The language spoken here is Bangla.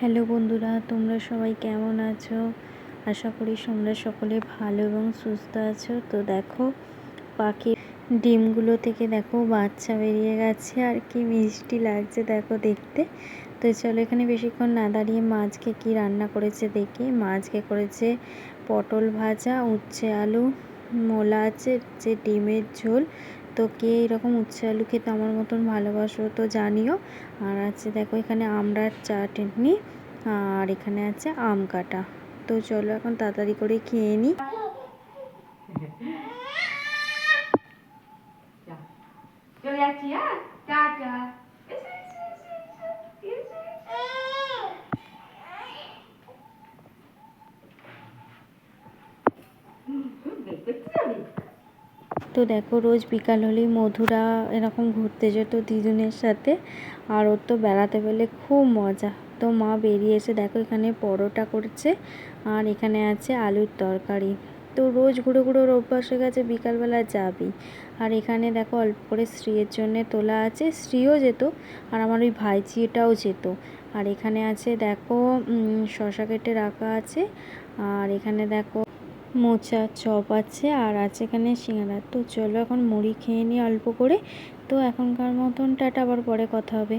হ্যালো বন্ধুরা, তোমরা সবাই কেমন আছো? আশা করি তোমরা সকলে ভালো এবং সুস্থ আছো। তো দেখো, পাখির ডিমগুলো থেকে দেখো বাচ্চা বেরিয়ে গেছে। আর কি মিষ্টি লাগছে দেখো দেখতে। তো চলো এখানে বেশিক্ষণ না দাঁড়িয়ে মাছকে কি রান্না করেছে দেখি। মাছকে করেছে পটল ভাজা, উচ্ছে আলু, মোলা আছে, যে ডিমের ঝোল। তো কে এরকম উচ্ছে আলু খেতে আমার মতন ভালোবাসো, তো জানিও। আর আছে দেখো এখানে আমড়ার চাটনি, আর এখানে আছে আম কাটা। তো চলো এখন তাড়াতাড়ি করে খেয়ে নিই? তো দেখো, রোজ বিকাল হলেই মধুরা এরকম ঘুরতে যেত দিদুনের সাথে। আর ওর তো বেড়াতে পেলে খুব মজা। তো মা বেরিয়ে এসে দেখো, এখানে পরোটা করছে আর এখানে আছে আলুর তরকারি। তো রোজ ঘুরে ঘুরে ওর অভ্যাস হয়ে গেছে, বিকালবেলা যাবি। আর এখানে দেখো, অল্প করে স্ত্রীর জন্য তোলা আছে। স্ত্রীও যেত আর আমার ওই ভাইঝিটাও যেত। আর এখানে আছে দেখো শশা কেটে রাখা আছে। আর এখানে দেখো মোচা চপ আছে আর আছে এখানে সিঙ্গারা। তো চলো এখন মুড়ি খেয়ে নিই অল্প করে। তো এখনকার মতন টাটা, আবার পরে কথা হবে।